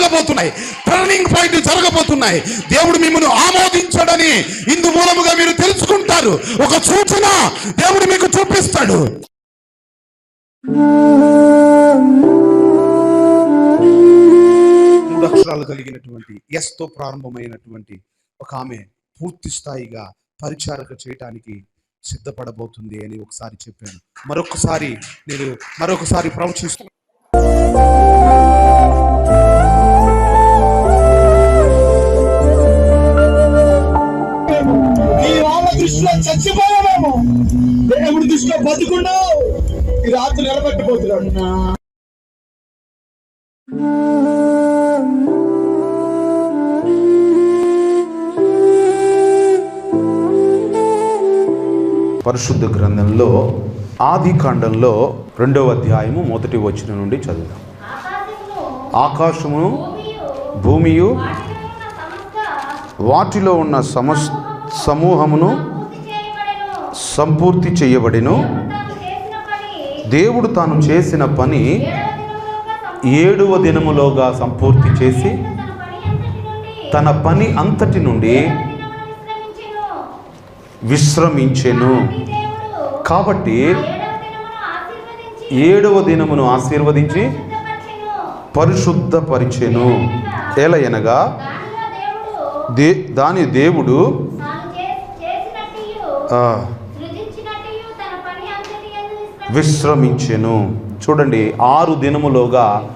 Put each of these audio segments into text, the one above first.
జరగబోతున్నాయి. Turning point జరగబోతున్నాయి. దేవుడు మిమ్మల్ని ఆమోదించాడని ఇందు మూలముగా మీరు తెలుసుకుంటారు. ఒక సూచన దేవుడు మీకు చూపిస్తాడు. మూడు అక్షరాలు కలిగినటువంటి ఎస్తో ప్రారంభమైనటువంటి ఒక ఆమె పూర్తి స్థాయిగా పరిచారక చేయటానికి సిద్ధపడబోతుంది అని ఒకసారి చెప్పాను. మరొకసారి నేను మరొకసారి ప్రవచిస్తున్నాను ఈ వాళ్ళ దృష్టిలో చచ్చిపోయామేమో. దేవుడి దృష్టిలో బతుకున్నావు. ఈ రాత్రి నిలబెట్టిపోతున్నాడు. పరిశుద్ధ గ్రంథంలో ఆది కాండంలో రెండవ అధ్యాయము మొదటి వచ్చిన నుండి చదువుదాం. ఆకాశమును భూమియు వాటిలో ఉన్న సమస్త సమూహమును సంపూర్తి చేయబడిను. దేవుడు తాను చేసిన పని ఏడవ దినములోగా సంపూర్తి చేసి తన పని అంతటి నుండి విశ్రమించెను. కాబట్టి ఏడవ దినమును ఆశీర్వదించి పరిశుద్ధపరిచెను. ఎలయనగా దే దాని దేవుడు విశ్రమించెను. చూడండి ఆరు దినములోగా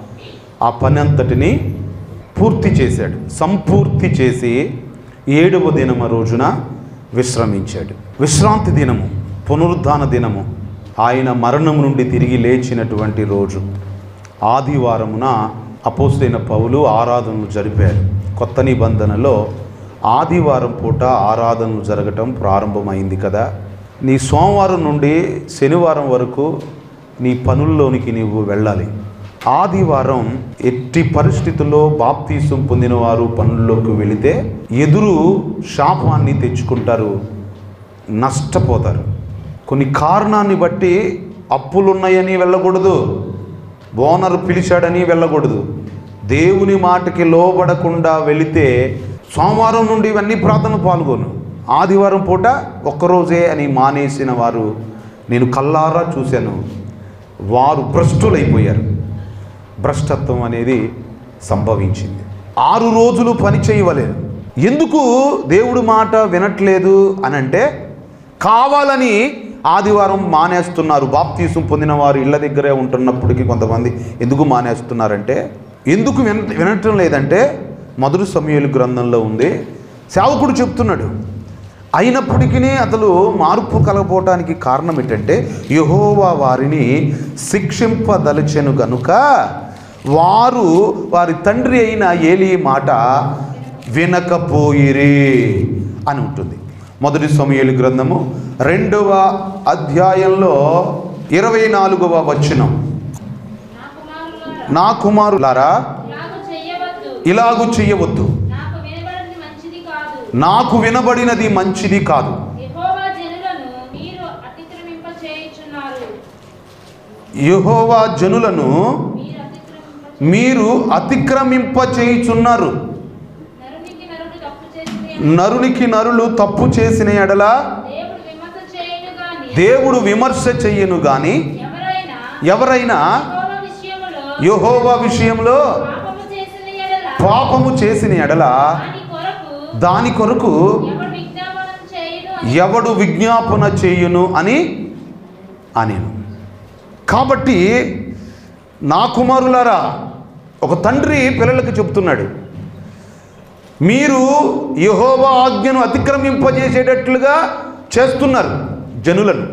ఆ పని అంతటిని పూర్తి చేశాడు. సంపూర్తి చేసి ఏడవ దినమ రోజున విశ్రమించాడు. విశ్రాంతి దినము పునరుద్ధాన దినము ఆయన మరణం నుండి తిరిగి లేచినటువంటి రోజు. ఆదివారమున అపోస్తైన పౌలు ఆరాధనలు జరిపారు. కొత్త నిబంధనలో ఆదివారం పూట ఆరాధనలు జరగటం ప్రారంభమైంది కదా. నీ సోమవారం నుండి శనివారం వరకు నీ పనుల్లోనికి నీవు వెళ్ళాలి. ఆదివారం ఎట్టి పరిస్థితుల్లో బాప్తీసం పొందినవారు పనుల్లోకి వెళితే ఎదురు శాపాన్ని తెచ్చుకుంటారు నష్టపోతారు. కొన్ని కారణాన్ని బట్టి అప్పులున్నాయని వెళ్ళకూడదు ఓనర్ పిలిచాడని వెళ్ళకూడదు. దేవుని మాటకి లోబడకుండా వెళితే సోమవారం నుండి ఇవన్నీ ప్రార్థన పాల్గొను. ఆదివారం పూట ఒక్కరోజే అని మానేసిన వారు నేను కల్లారా చూశాను. వారు భ్రష్టులైపోయారు. భ్రష్టత్వం అనేది సంభవించింది. ఆరు రోజులు పని చేయవలేదు. ఎందుకు దేవుడు మాట వినట్లేదు అని అంటే కావాలని ఆదివారం మానేస్తున్నారు. బాప్తీసం పొందిన వారు ఇళ్ళ దగ్గరే ఉంటున్నప్పటికీ కొంతమంది ఎందుకు మానేస్తున్నారంటే ఎందుకు విన వినటం లేదంటే మొదటి సమయలు గ్రంథంలో ఉంది. సేవకుడు చెప్తున్నాడు అయినప్పటికీ అతను మార్పు కలగపోవటానికి కారణం ఏంటంటే యహోవా వారిని శిక్షింపదలచెను గనుక వారు వారి తండ్రి అయిన ఏలి మాట వినకపోయిరి అని ఉంటుంది. మొదటి సమయలు గ్రంథము రెండవ అధ్యాయంలో ఇరవై నాలుగవ వచనం. నా కుమారులారా ఇలాగు చెయ్యవద్దు నాకు వినబడినది మంచిది కాదు. యెహోవా జనులను మీరు అతిక్రమింప చేయుచున్నారు. నరునికి నరులు తప్పు చేసిన ఎడల దేవుడు విమర్శ చెయ్యను గాని ఎవరైనా యెహోవా విషయంలో పాపము చేసిన ఎడల దాని కొరకు దాని కొరకు ఎవడు విజ్ఞాపనం చేయును అని? ఎవడు విజ్ఞాపన చేయును అని అనేను. కాబట్టి నా కుమారులారా ఒక తండ్రి పిల్లలకు చెప్తున్నాడు మీరు యెహోవా ఆజ్ఞను అతిక్రమింపజేసేటట్లుగా చేస్తున్నారు జనులను.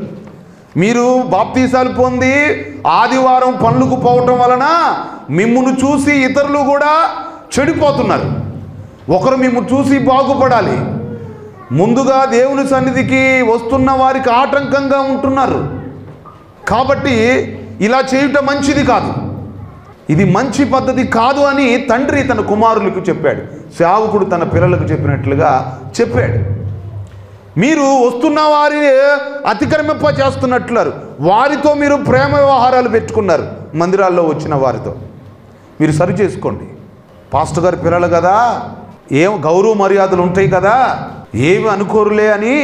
మీరు బాప్తీసాలు పొంది ఆదివారం పనులకు పోవటం వలన మిమ్మును చూసి ఇతరులు కూడా చెడిపోతున్నారు. ఒకరు మేము చూసి బాగుపడాలి. ముందుగా దేవుని సన్నిధికి వస్తున్న వారికి ఆటంకంగా ఉంటున్నారు. కాబట్టి ఇలా చేయటం మంచిది కాదు. ఇది మంచి పద్ధతి కాదు అని తండ్రి తన కుమారులకు చెప్పాడు. సేవకుడు తన పిల్లలకు చెప్పినట్లుగా చెప్పాడు. మీరు వస్తున్న వారి అతిక్రమింప చేస్తున్నట్లున్నారు. వారితో మీరు ప్రేమ వ్యవహారాలు పెట్టుకున్నారు. మందిరాల్లో వచ్చిన వారితో. మీరు సరి చేసుకోండి. పాస్టర్ గారి పిల్లలు కదా. ఏం గౌరవ మర్యాదలు ఉంటాయి కదా. ఏమి అనుకోరులే అని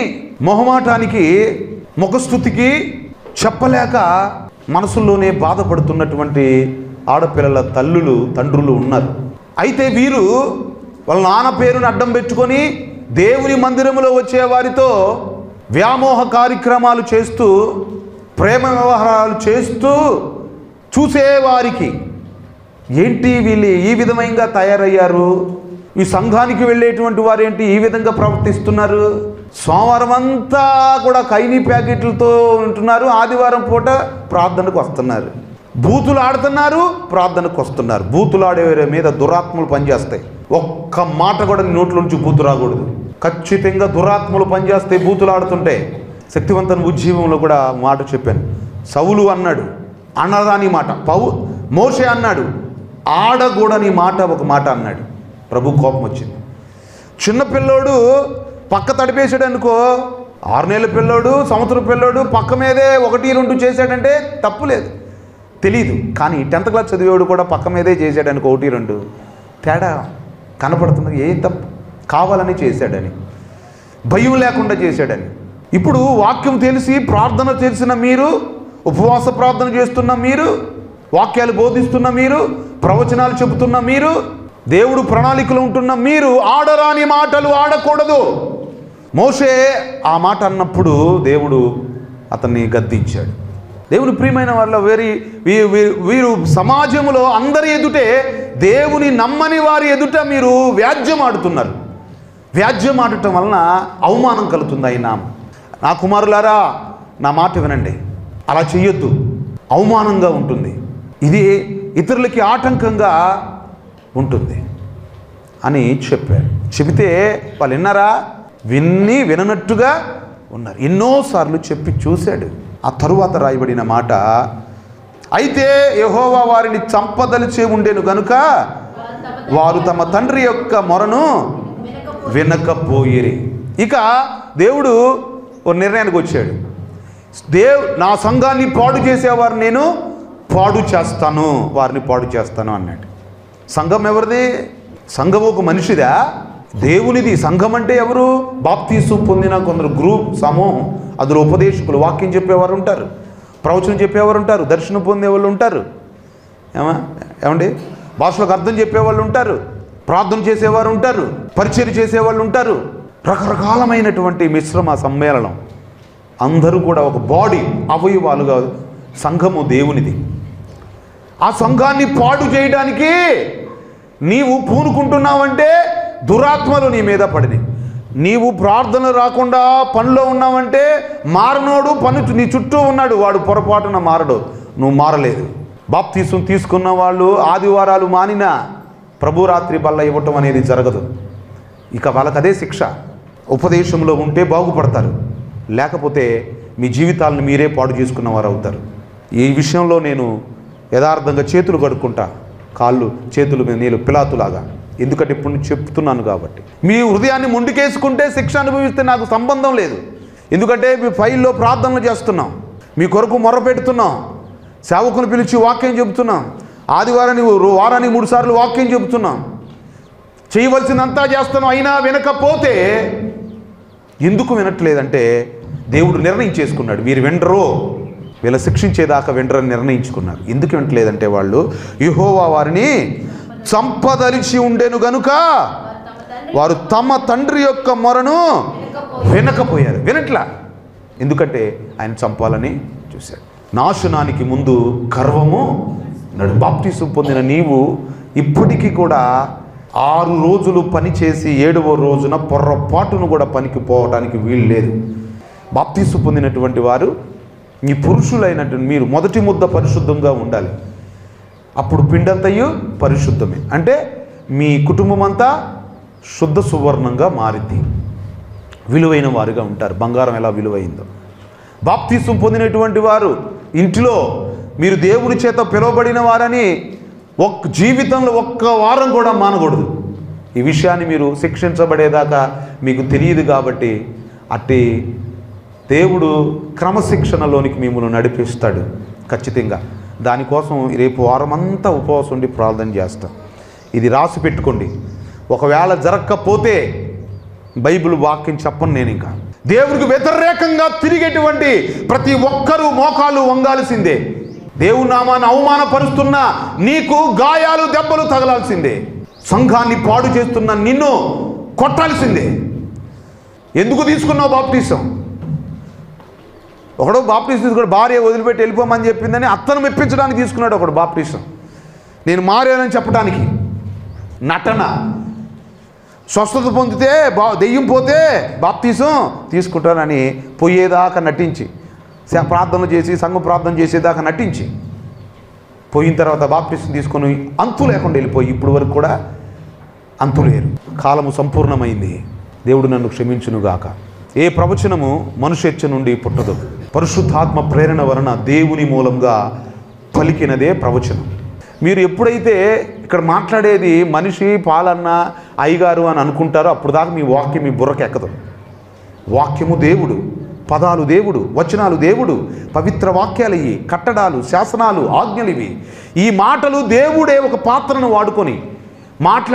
మొహమాటానికి ముఖస్థుతికి చెప్పలేక మనసుల్లోనే బాధపడుతున్నటువంటి ఆడపిల్లల తల్లులు తండ్రులు ఉన్నారు. అయితే వీరు వాళ్ళ నాన్న పేరుని అడ్డం పెట్టుకొని దేవుని మందిరంలో వచ్చే వారితో వ్యామోహ కార్యక్రమాలు చేస్తూ ప్రేమ వ్యవహారాలు చేస్తూ చూసేవారికి ఏంటి వీళ్ళు ఈ విధంగా తయారయ్యారు? ఈ సంఘానికి వెళ్ళేటువంటి వారు ఏంటి ఈ విధంగా ప్రవర్తిస్తున్నారు? సోమవారం అంతా కూడా కైనీ ప్యాకెట్లతో ఉంటున్నారు. ఆదివారం పూట ప్రార్థనకు వస్తున్నారు. బూతులు ఆడుతున్నారు ప్రార్థనకు వస్తున్నారు. బూతులు ఆడే మీద దురాత్మలు పనిచేస్తాయి. ఒక్క మాట కూడా నోట్ల నుంచి బూతు రాకూడదు. ఖచ్చితంగా దురాత్మలు పనిచేస్తాయి బూతులు ఆడుతుంటే. శక్తివంతన ఉజ్జీవంలో కూడా మాట చెప్పాను. సవులు అన్నాడు అన్నదాని మాట. పౌ మోషే అన్నాడు ఆడగూడని మాట ఒక మాట అన్నాడు. ప్రభు కోపం వచ్చింది. చిన్న పిల్లోడు పక్క తడిపేశాడు అనుకో ఆరు నెలల పిల్లోడు సంవత్సరం పిల్లోడు పక్క మీదే ఒకటి రెండు చేశాడంటే తప్పు లేదు. తెలీదు. కానీ టెన్త్ క్లాస్ చదివేవాడు కూడా పక్క మీదే చేశాడు అనుకో ఒకటి రెండు తేడా కనపడుతుంది ఏం తప్పు? కావాలని చేశాడని. భయం లేకుండా చేశాడని. ఇప్పుడు వాక్యం తెలిసి ప్రార్థన తెలిసిన మీరు ఉపవాస ప్రార్థన చేస్తున్న మీరు వాక్యాలు బోధిస్తున్న మీరు ప్రవచనాలు చెబుతున్న మీరు దేవుడు ప్రణాళికలు ఉంటున్న మీరు ఆడరాని మాటలు ఆడకూడదు. మోషే ఆ మాట అన్నప్పుడు దేవుడు అతన్ని గద్దించాడు. దేవుని ప్రియమైన వాళ్ళ వేరి వీ- వీ- వీరు సమాజంలో అందరి ఎదుటే దేవుని నమ్మని వారి ఎదుట మీరు వ్యాజ్యం ఆడుతున్నారు. వ్యాజ్యం ఆడటం వలన అవమానం కలుగుతుంది అయినా. నా కుమారులారా నా మాట వినండి. అలా చెయ్యొద్దు. అవమానంగా ఉంటుంది. ఇది ఇతరులకి ఆటంకంగా ఉంటుంది అని చెప్పారు. చెబితే వాళ్ళు విన్నారా? విన్ని విననట్టుగా ఉన్నారు. ఎన్నోసార్లు చెప్పి చూశాడు. ఆ తరువాత రాయబడిన మాట అయితే యహోవా వారిని చంపదలిచే ఉండేను గనుక వారు తమ తండ్రి యొక్క మొరను వినకపోయిరి. ఇక దేవుడు ఒక నిర్ణయానికి వచ్చాడు. దేవ్ నా సంఘాన్ని పాడు చేసేవారు నేను పాడు చేస్తాను వారిని పాడు చేస్తాను అన్నాడు. సంఘం ఎవరిది? సంఘం ఒక మనిషిదా? దేవునిది. సంఘం అంటే ఎవరు? బాప్తీసు పొందిన కొందరు గ్రూప్ సమూహం. అందులో ఉపదేశకులు వాక్యం చెప్పేవారు ఉంటారు. ప్రవచనం చెప్పేవారు ఉంటారు. దర్శనం పొందే వాళ్ళు ఉంటారు. ఏమా? ఏమండి? భాషలకు అర్థం చెప్పేవాళ్ళు ఉంటారు. ప్రార్థన చేసేవారు ఉంటారు. పరిచయం చేసేవాళ్ళు ఉంటారు. రకరకాలమైనటువంటి మిశ్రమ సమ్మేళనం. అందరూ కూడా ఒక బాడీ అవయవాలుగా సంఘము దేవునిది. ఆ సంఘాన్ని పాడు చేయడానికి నీవు పూనుకుంటున్నావంటే దురాత్మలు నీ మీద పడినాయి. నీవు ప్రార్థన రాకుండా పనిలో ఉన్నావంటే మారనోడు పని నీ చుట్టూ ఉన్నాడు వాడు పొరపాటున మారడు. నువ్వు మారలేదు. బాప్తీసం తీసుకున్న వాళ్ళు ఆదివారాలు మానిన ప్రభురాత్రి బల్ల ఇవ్వటం అనేది జరగదు. ఇక వాళ్ళకి అదే శిక్ష. ఉపదేశంలో ఉంటే బాగుపడతారు. లేకపోతే మీ జీవితాలను మీరే పాడు చేసుకున్న వారు అవుతారు ఈ విషయంలో నేను యథార్థంగా చేతులు కడుక్కుంటా. కాళ్ళు చేతులు మీద నీళ్ళు పిలాతులాగా. ఎందుకంటే ఇప్పుడు నేను చెప్తున్నాను కాబట్టి. మీ హృదయాన్ని ముందుకేసుకుంటే శిక్ష అనుభవిస్తే నాకు సంబంధం లేదు. ఎందుకంటే మీ ఫైల్లో ప్రార్థనలు చేస్తున్నాం. మీ కొరకు మొర పెడుతున్నాం సేవకుని పిలిచి వాక్యం చెబుతున్నాం. ఆదివారాన్ని వారాన్ని వారానికి మూడు సార్లు వాక్యం చెబుతున్నాం. చేయవలసిందంతా చేస్తున్నాం. అయినా వినకపోతే ఎందుకు వినట్లేదంటే దేవుడు నిర్ణయం చేసుకున్నాడు. మీరు వినరు. వీళ్ళ శిక్షించేదాకా వినరని నిర్ణయించుకున్నారు. ఎందుకు వినట్లేదంటే వాళ్ళు యుహోవా వారిని చంపదలిచి ఉండెను గనుక వారు తమ తండ్రి యొక్క మొరను వినకపోయారు. వినట్లా? ఎందుకంటే ఆయన చంపాలని చూశాడు నాశనానికి ముందు గర్వము నడు బాప్తీసు పొందిన నీవు ఇప్పటికీ కూడా ఆరు రోజులు పని చేసి ఏడవ రోజున పొర్రపాటును కూడా పనికి పోవడానికి వీలు లేదు. బాప్తీసు పొందినటువంటి వారు మీ పురుషులైనటువంటి మీరు మొదటి ముద్ద పరిశుద్ధంగా ఉండాలి. అప్పుడు పిండంతయు పరిశుద్ధమే. అంటే మీ కుటుంబం అంతా శుద్ధ సువర్ణంగా మారింది. విలువైన వారుగా ఉంటారు. బంగారం ఎలా విలువైందో. బాప్తీసం పొందినటువంటి వారు ఇంటిలో మీరు దేవుని చేత పిలువబడిన వారని ఒక్క జీవితంలో ఒక్క వారం కూడా మానకూడదు. ఈ విషయాన్ని మీరు శిక్షించబడేదాకా మీకు తెలియదు కాబట్టి అట్టి దేవుడు క్రమశిక్షణలోనికి మిమ్మల్ని నడిపిస్తాడు ఖచ్చితంగా. దానికోసం రేపు వారమంతా ఉపవాసం ఉండి ప్రార్థన చేస్తాం. ఇది రాసి పెట్టుకోండి. ఒకవేళ జరగకపోతే బైబిల్ వాక్యం చెప్పను నేను ఇంకా. దేవుడికి వ్యతిరేకంగా తిరిగేటువంటి ప్రతి ఒక్కరూ మోకాలు వంగాల్సిందే. దేవుని నామాన్ని అవమానపరుస్తున్న నీకు గాయాలు దెబ్బలు తగలాల్సిందే. సంఘాన్ని పాడు చేస్తున్న నిన్ను కొట్టాల్సిందే. ఎందుకు తీసుకున్నావు బాప్తీసం? ఒకడు బాప్టిస్ట్ తీసుకున్నాడు భార్య వదిలిపెట్టి వెళ్ళిపోమని చెప్పిందని అత్తను మెప్పించడానికి తీసుకున్నాడు ఒకడు బాప్తీసం నేను మారానని చెప్పడానికి నటన. స్వస్థత పొందితే బా దెయ్యం పోతే బాప్తీసం తీసుకుంటానని పోయేదాకా నటించి ప్రార్థన చేసి సంఘం ప్రార్థన చేసేదాకా నటించి పోయిన తర్వాత బాప్తీసం తీసుకొని అంతు లేకుండా వెళ్ళిపోయి ఇప్పుడు వరకు కూడా అంతు లేరు. కాలము సంపూర్ణమైంది. దేవుడు నన్ను క్షమించునుగాక. ఏ ప్రవచనము మనుషెచ్చ నుండి పుట్టదు. పరిశుద్ధాత్మ ప్రేరణ వలన దేవుని మూలంగా పలికినదే ప్రవచనం. మీరు ఎప్పుడైతే ఇక్కడ మాట్లాడేది మనిషి పాలన్న అయ్యగారు అని అనుకుంటారో అప్పుడు దాకా మీ వాక్యం మీ బుర్రకెక్కదు వాక్యము దేవుడు పదాలు దేవుడు వచనాలు దేవుడు పవిత్ర వాక్యాలు ఇవి కట్టడాలు శాసనాలు ఆజ్ఞలు ఇవి. ఈ మాటలు దేవుడే ఒక పాత్రను వాడుకొని మాట్లా